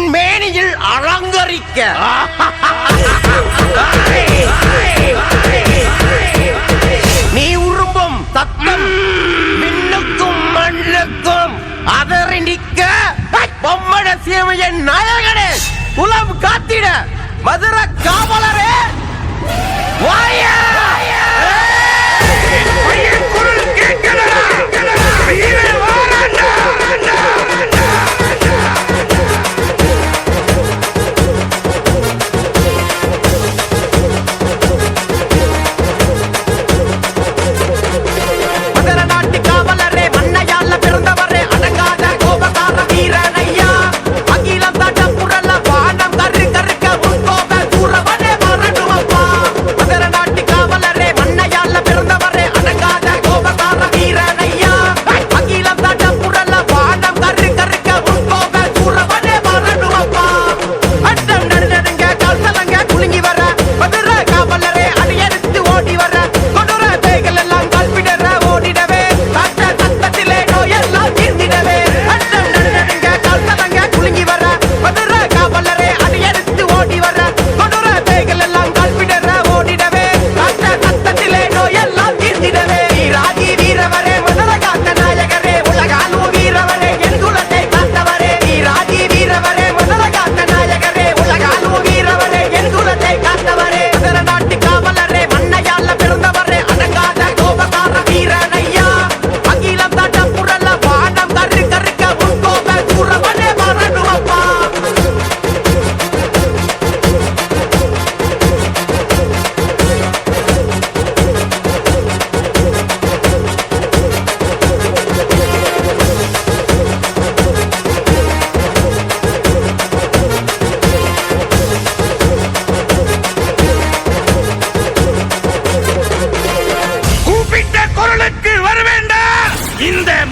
உன் மேனியில் அலங்கரிக்க. நீ உரும்பும் தத்தம் மின்னுக்கும் மண்ணுக்கும் அதறி நிற்க. பொம்மட சீமையன் நாயகனே குலம் காத்திட மதுர காவலரே. வாயா!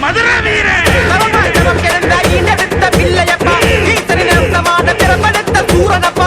மதுர வீரன் தவமா தவம் கிடந்த இனவித்த பிள்ளையப்பா சூரனப்பா.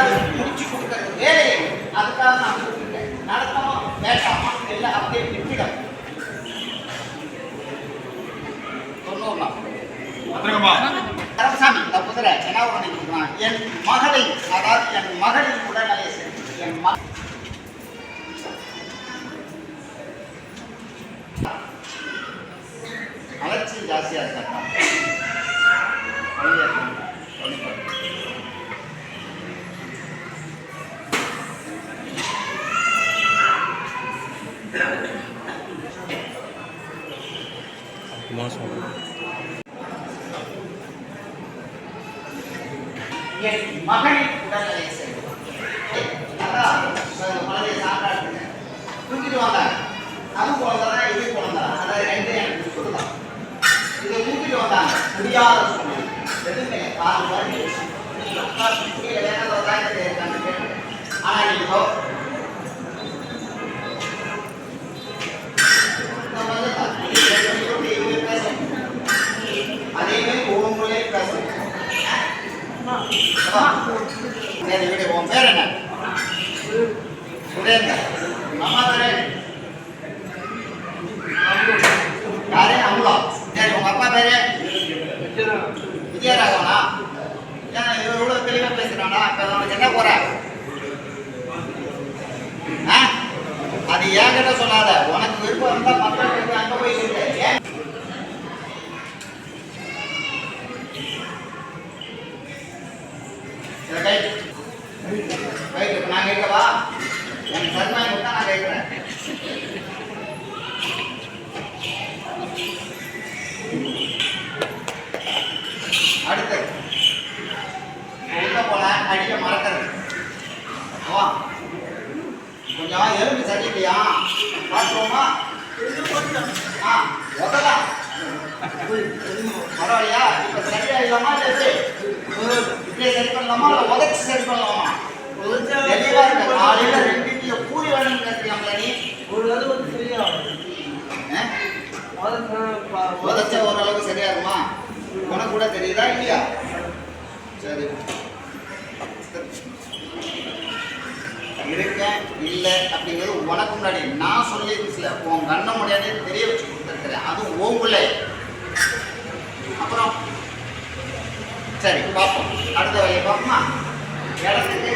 ஏதாவது முடிச்சு கொடுக்கறது. வேலையை அதுக்காக நான் கூப்பிட்டுருக்கேன் நடத்தமா வேண்டாமா? இல்லை அப்படியே விட்டுடும் தொண்ணூறுலாம் இந்த குதிரை என்ன உடனே என் மகளை அதாவது என் மகளின் உடல்நிலையை சரி என் மக அலட்சியம் ஜாஸ்தியாக இருக்காக்கா என் மகளின் உடல்நிலையை சரி. அதான் குழந்தைய சாப்பிடாது. தூக்கிட்டு வாங்க. அது குழந்தை இது குழந்தை அதாவது ரெண்டு எனக்கு சொல்லலாம் இதை தூக்கிட்டு வந்தாங்க. முடியாத சூழ்நிலை எதுவுமே. கால் மாதிரி சரி உன் பேர் என்ன சுரேந்தர் அம்மா பேரு யாரு அமுலா சரி உங்க அப்பா பேரு விஜயராகவனா ஏன் இவர் இவ்வளவு தெளிவா பேசுறானா அப்ப உனக்கு என்ன போற ஆ? அது என்கிட்ட சொல்லாத உனக்கு விருப்பம் இருந்தா மக்கள் அடுத்து உள்ள போல அடிக்க மறக்கிறது வா கொஞ்சம் எலும்பு சரியில்லையா பார்த்துருவோமா ஆ உதலாம் பரவாயில்லையா இப்போ சரியா இல்லாமா இல்லை இப்படியே சரி பண்ணலாமா இல்லை உதச்சி சரி பண்ணலாமா தெளிவா இருக்க காலையில ரெண்டு கிலோ கூலி வேணும்னு கேட்கலாம்ல நீ ஆ? உதச்சா ஓரளவுக்கு சரியா இருக்குமா உனக்கு கூட தெரியுதா இல்லையா? சரி. இருக்கேன் இல்லை அப்படிங்கிறது உனக்கு முன்னாடி. நான் சொல்லி சில. உன் கண்ண முன்னாடி தெரிய வச்சு கொடுத்துருக்கிறேன். அதுவும் ஓங்குள்ளே அப்புறம்? சரி பார்ப்போம். அடுத்த வழியை பார்ப்போமா? இடத்துக்கு